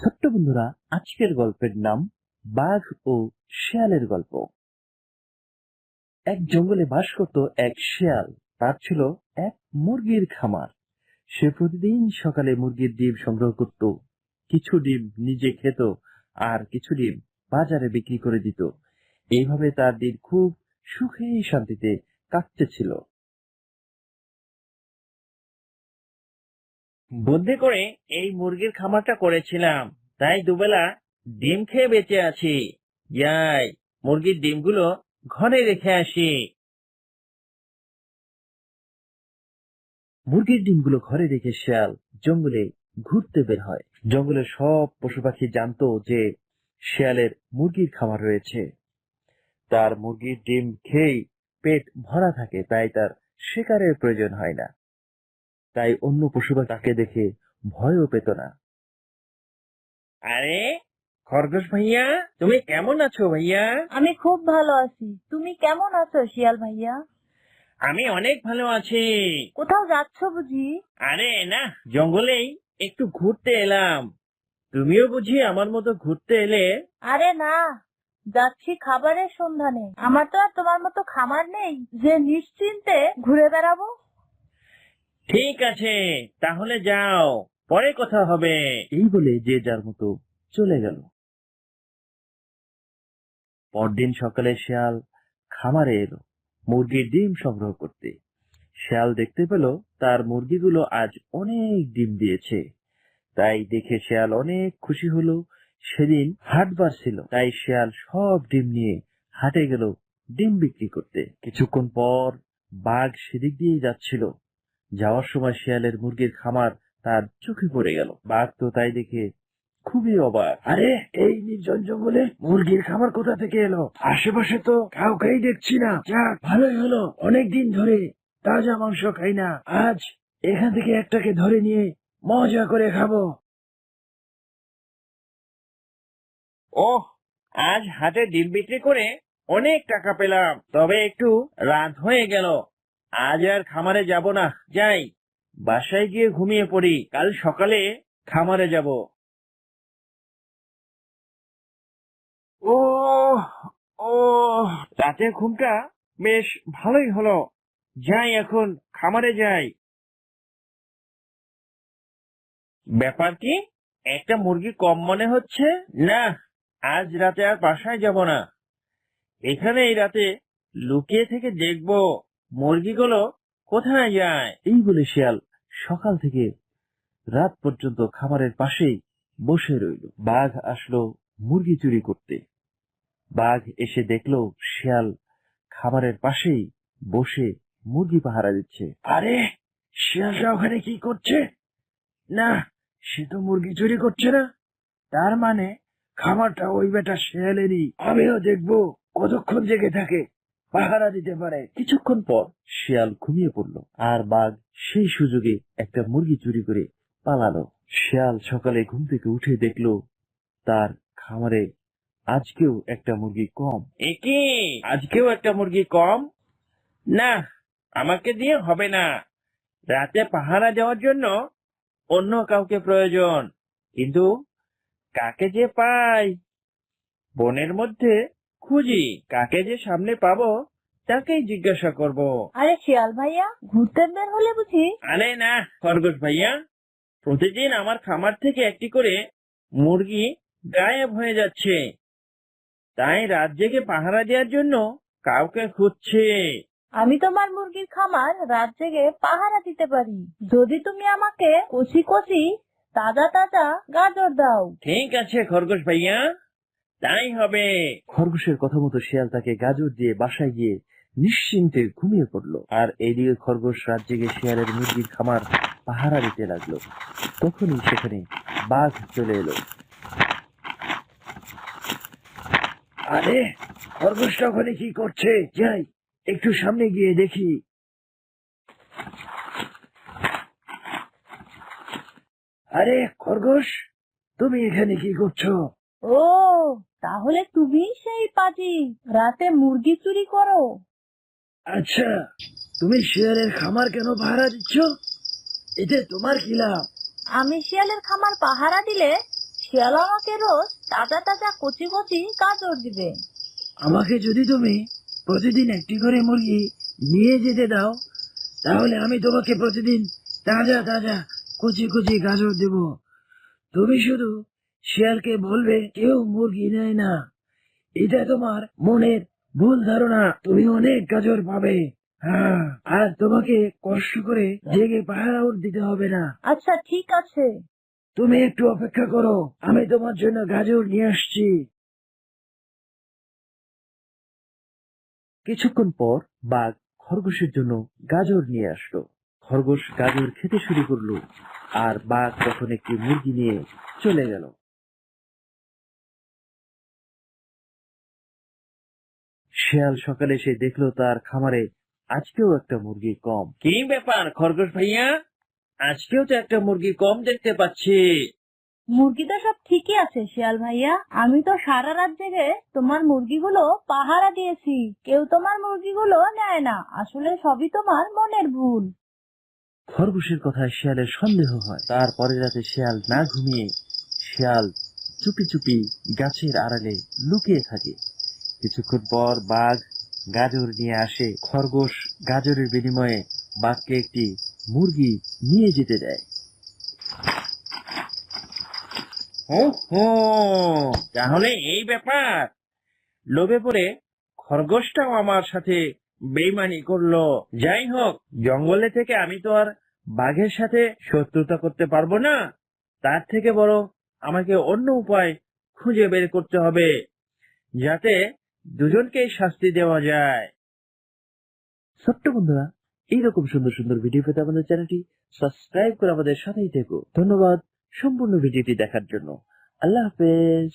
ছোট্ট বন্ধুরা, আজকের গল্পের নাম বাঘ ও শেয়ালের গল্প। এক জঙ্গলে বাস করত এক শেয়াল। তার ছিল এক মুরগির খামার। সে প্রতিদিন সকালে মুরগির ডিম সংগ্রহ করত। কিছু ডিম নিজে খেত আর কিছু ডিম বাজারে বিক্রি করে দিত। এইভাবে তার দিন খুব সুখে শান্তিতে কাটতেছিল বুদ্ধি করে এই মুরগির খামারটা করেছিলাম। তাই দুবেলা ডিম খেয়ে বেঁচে আছি। যাই মুরগির ডিমগুলো ঘরে রেখে আসি। মুরগির ডিমগুলো ঘরে রেখে শিয়াল জঙ্গলে ঘুরতে বের হয়। জঙ্গলের সব পশু পাখি জানতো যে শিয়ালের মুরগির খামার রয়েছে। তার মুরগির ডিম খেয়েই পেট ভরা থাকে, তাই তার শিকারের প্রয়োজন হয় না। তাই অন্য পশু পাখি তাকে দেখে ভয়ও পেত না। আরে খরগোশ ভাইয়া তুমি কেমন আছো ভাইয়া? আমি খুব ভালো আছি। তুমি কেমন আছো শিয়াল ভাইয়া? আমি অনেক ভালো আছি। কোথাও যাচ্ছ বুঝি? আরে না জঙ্গলেই একটু ঘুরতে এলাম। তুমিও বুঝি আমার মতো ঘুরতে এলে? আরে না যাচ্ছি খাবারের সন্ধানে। আমার তো আর তোমার মতো খামার নেই। যে নিশ্চিন্তে ঘুরে বেড়াবো। ঠিক আছে, তাহলে যাও। পরে কথা হবে। এই বলে যে যার মতো চলে গেল। পরদিন সকালে শিয়াল খামারে এলো মুরগির ডিম সংগ্রহ করতে। শিয়াল দেখতে পেল তার মুরগিগুলো আজ অনেক ডিম দিয়েছে। তাই দেখে শিয়াল অনেক খুশি হলো। সেদিন হাটবার ছিল তাই শিয়াল সব ডিম নিয়ে হাটে গেল ডিম বিক্রি করতে। কিছুক্ষণ পর বাঘ সেদিক দিয়ে যাচ্ছিল। যাওয়ার সময় শিয়ালের মুরগির খামার তার চোখে পড়ে গেল। বাঘ তো তাই দেখে খুবই অবাক। আরে, এই নির্জন জঙ্গলে মুরগির খামার কোথা থেকে এলো? আশেপাশে তো কাউকেই দেখছি না। যাক, ভালোই হলো। অনেক দিন ধরে তাজা মাংস খাই না। আজ এখান থেকে একটাকে ধরে নিয়ে মজা করে খাব। ওহ, আজ হাটে ডিম বিক্রি করে অনেক টাকা পেলাম। তবে একটু রাত হয়ে গেল। আজ আর খামারে যাব না, যাই। বাসায় গিয়ে ঘুমিয়ে পড়ি, কাল সকালে খামারে যাব। ও ও রাতে ঘুমটা বেশ ভালোই হলো। যাই এখন, খামারে যাই। ব্যাপার কি, একটা মুরগি কম মনে হচ্ছে? না, আজ রাতে আর বাসায় যাব না। এখানে এই রাতে লুকিয়ে থেকে দেখব। মুরগিগুলো কোথায় যায়? এই বলে শিয়াল সকাল থেকে রাত পর্যন্ত খামারের পাশেই বসে রইল। বাঘ আসলো মুরগি চুরি করতে। বাঘ এসে দেখল শিয়াল খাবারের পাশেই বসে মুরগি পাহারা দিচ্ছে। আরে শিয়ালটা ওখানে কি করছে? না, সে তো মুরগি চুরি করছে না। তার মানে খামারটা ওই বেটা শিয়ালেরই। আমিও দেখব কতক্ষণ জেগে থাকে। পাহারা দিতে পারে। কিছুক্ষণ পর শিয়াল ঘুমিয়ে পড়ল আর বাঘ সেই সুযোগে একটা মুরগি চুরি করে পালালো। শিয়াল সকালে ঘুম থেকে উঠে দেখল তার খামারে আজকেও একটা মুরগি কম। একে? আজকেও একটা মুরগি কম? না আমাকে দিয়ে হবে না। রাতে পাহারা দেওয়ার জন্য অন্য কাউকে প্রয়োজন। কিন্তু কাকে যে পাই বনের মধ্যে খুঁজি কাকে যে সামনে পাবো তাকেই জিজ্ঞাসা করব। আরে শিয়াল ভাইয়া ঘুরতে বের হলে বুঝি? আরে না খরগোশ ভাইয়া। প্রতিদিন আমার খামার থেকে একটি করে মুরগি গায়েব হয়ে যাচ্ছে। তাই রাত জেগে পাহারা দেওয়ার জন্য কাউকে খুঁজছে। আমি তোমার মুরগির খামার রাত জেগে পাহারা দিতে পারি। যদি তুমি আমাকে কচি কচি তাজা তাজা গাজর দাও। ঠিক আছে খরগোশ ভাইয়া। তাই হবে। খরগোশের কথা মতো শিয়াল তাকে গাজর দিয়ে বাসায় গিয়ে নিশ্চিন্তে ঘুমিয়ে পড়ল। আর এইদিকে খরগোশ রাত জেগে শিয়ালের মুরগির খামার পাহারা দিতে লাগল। তখনই সেখানে বাঘ চলে এলো। আরে খরগোশটা ওখানে কি করছে? যাই, একটু সামনে গিয়ে দেখি। আরে, খরগোশ, তুমি এখানে কি করছ? ও তাহলে তুমি সেই পাজি রাতে মুরগি চুরি করো। আচ্ছা তুমি শিয়ালের খামার কেন পাহারা দিচ্ছ? এতে তোমার কি লাভ? আমি শিয়ালের খামার পাহারা দিলে শিয়াল আমাকে রোজ তাজা তাজা কচি কচি গাজর দিবে। আমাকে যদি তুমি প্রতিদিন একটি করে মুরগি নিয়ে যেতে দাও তাহলে আমি তোমাকে প্রতিদিন তাজা তাজা কচি কচি গাজর দেব। তুমি শুধু শিয়ালকে বলবে কেউ মুরগি নেয় না। এটা তোমার মনের ভুল ধারণা। তুমি অনেক গাজর পাবে। হ্যাঁ আর তোমাকে কষ্ট করে জেগে পাহারা দিতে হবে না। আচ্ছা ঠিক আছে। তুমি একটু অপেক্ষা করো। আমি তোমার জন্য গাজর নিয়ে আসছি। কিছুক্ষণ পর বাঘ খরগোশের জন্য গাজর নিয়ে আসলো। খরগোশ গাজর খেতে শুরু করল আর বাঘ তখন একটি মুরগি নিয়ে চলে গেল। শিয়াল সকালে সে দেখল তার খামারে আজকেও একটা মুরগি কম। কি ব্যাপার খরগোশ ভাইয়া? আজকেও তো একটা মুরগি কম দেখতে পাচ্ছি। মুরগি তো সব ঠিকই আছে শিয়াল ভাইয়া। আমি তো সারা রাত জেগে তোমার মুরগিগুলো পাহারা দিয়েছি। কেউ তোমার মুরগিগুলো নেয় না। আসলে সবই তোমার মনের ভুল। খরগোশের কথায় শিয়ালের সন্দেহ হয়। তারপরে রাতে শিয়াল না ঘুমিয়ে শিয়াল চুপি চুপি গাছের আড়ালে লুকিয়ে থাকে। কিছুক্ষণ পর বাঘ, গাজর নিয়ে আসে। খরগোশ গাজরের বিনিময়ে বাঘকে একটি মুরগি নিয়ে যেতে দেয়। তাহলে এই ব্যাপার। লোভে পড়ে খরগোশটাও আমার সাথে বেইমানি করল। যাই হোক, জঙ্গলে থেকে আমি তো আর বাঘের সাথে শত্রুতা করতে পারব না। তার থেকে বড় আমাকে অন্য উপায় খুঁজে বের করতে হবে, যাতে দুজনকেই শাস্তি দেওয়া যায়। ছোট্ট বন্ধুরা, এইরকম সুন্দর সুন্দর ভিডিও পেতে আমাদের চ্যানেলটি সাবস্ক্রাইব করে আমাদের সাথেই থেকো। ধন্যবাদ সম্পূর্ণ ভিডিওটি দেখার জন্য। আল্লাহ হাফেজ।